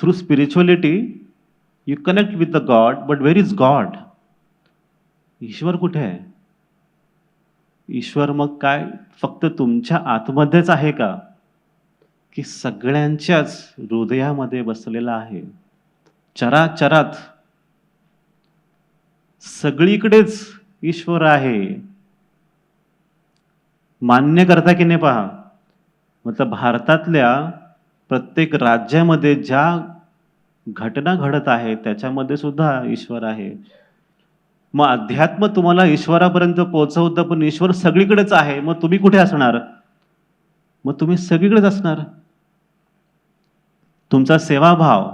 Through spirituality you connect with the God, but where is God? ईश्वर कुठे आहे? ईश्वर मग काय? फक्त तुमच्या आतमध्येच आहे का? की सगळ्यांच्याच हृदयामध्ये बसलेला आहे. चराचरात सगळीकडेच ईश्वर आहे. मान्य करता की नाही पहा? मतलब भारतातल्या प्रत्येक राज्यामध्ये ज्या घटना घडत आहेत त्याच्यामध्ये सुद्धा ईश्वर आहे. मग अध्यात्म तुम्हाला ईश्वरापर्यंत पोहोचवतं पण ईश्वर सगळीकडेच आहे. मग तुम्ही कुठे असणार? मग तुम्ही सगळीकडेच असणार. तुमचा सेवाभाव.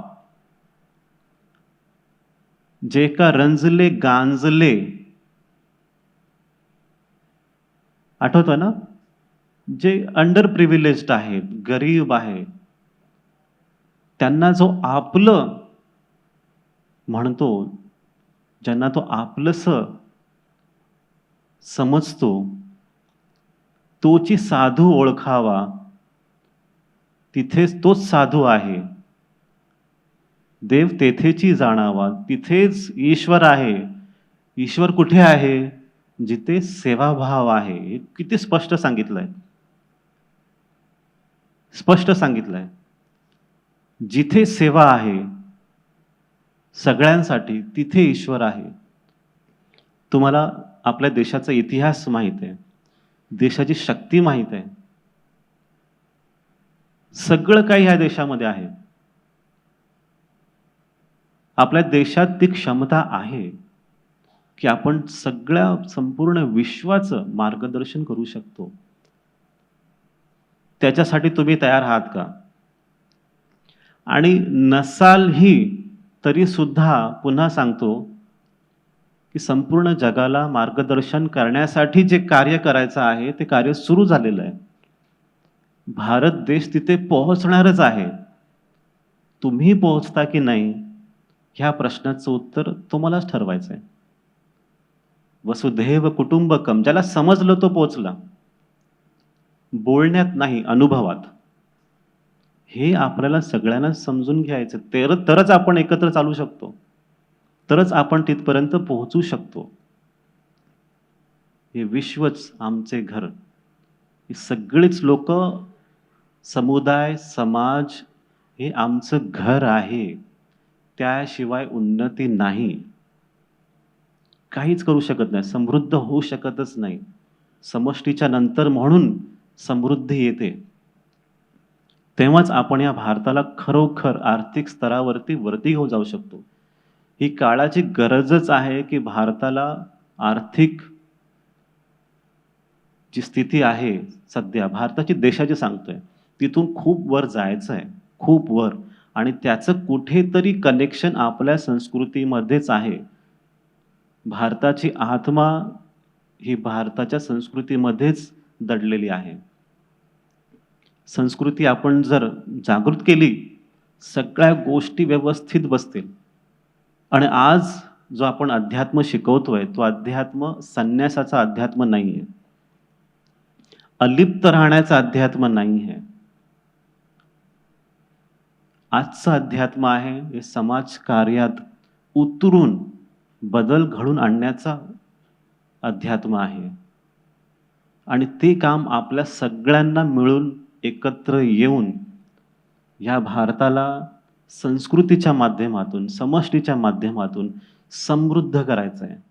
जे का रंजले गांजले. आठवतं ना? जे अंडर प्रिव्हिलेज्ड आहेत गरीब आहेत. त्यांना जो आपलं म्हणतो ज्यांना तो आपलंस समजतो तोची साधू ओळखावा तिथेच तोच साधू आहे. देव तेथेची जाणावा तिथेच ईश्वर आहे. ईश्वर कुठे आहे? जिथे सेवाभाव आहे. हे किती स्पष्ट सांगितलंय. स्पष्ट सांगितलंय. जिथे सेवा आहे सगळ्यांसाठी तिथे ईश्वर आहे. तुम्हाला आपल्या देशाचा इतिहास माहीत आहे देशाची शक्ती माहीत आहे. सगळं काही ह्या देशामध्ये आहे. आपल्या देशात ती क्षमता आहे की आपण सगळ्या संपूर्ण विश्वाचं मार्गदर्शन करू शकतो. त्याच्यासाठी तुम्ही तयार आहात का? आणि नसालही तरीसुद्धा पुन्हा सांगतो की संपूर्ण जगाला मार्गदर्शन करण्यासाठी जे कार्य करायचं आहे ते कार्य सुरू झालेलं आहे. भारत देश तिथे पोहोचणारच आहे. तुम्ही पोहोचता की नाही ह्या प्रश्नाचं उत्तर तुम्हालाच ठरवायचं आहे. वसुधैव कुटुंबकम ज्याला समजलं तो पोचला. बोलण्यात नाही अनुभवात. हे आपल्याला सगळ्यांना समजून घ्यायचं. तर तरच आपण एकत्र चालू शकतो. तरच आपण तिथपर्यंत पोहोचू शकतो. हे विश्वच आमचे घर. ही सगळीच लोक समुदाय समाज हे आमचं घर आहे. त्याशिवाय उन्नती नाही. काहीच करू शकत नाही. समृद्ध होऊ शकतच नाही. समष्टीच्या नंतर म्हणून समृद्धी येते. तेव्हाच आपण या भारताला खरोखर आर्थिक स्तरावरती वरती घेऊन जाऊ शकतो. ही काळाची गरजच आहे की भारताला आर्थिक जी स्थिती आहे सध्या भारताची देशाची सांगतोय तिथून खूप वर जायचं आहे खूप वर. आणि त्याचं कुठेतरी कनेक्शन आपल्या संस्कृतीमध्येच आहे. भारताची आत्मा ही भारताच्या संस्कृतीमध्येच दडलेली आहे. संस्कृती आपण जर जागृत केली सगळ्या गोष्टी व्यवस्थित बसतील. आणि आज जो आपण अध्यात्म शिकवतोय तो अध्यात्म संन्यासाचा अध्यात्म नाही आहे अलिप्त राहण्याचा अध्यात्म नाही आहे आजचं अध्यात्म आहे हे समाज कार्यात उतरून बदल घडून आणण्याचा अध्यात्म आहे. आणि ते काम आपल्या सगळ्यांना मिळून एकत्र येऊन या भारताला संस्कृतीच्या माध्यमातून समष्टीच्या माध्यमातून समृद्ध करायचं आहे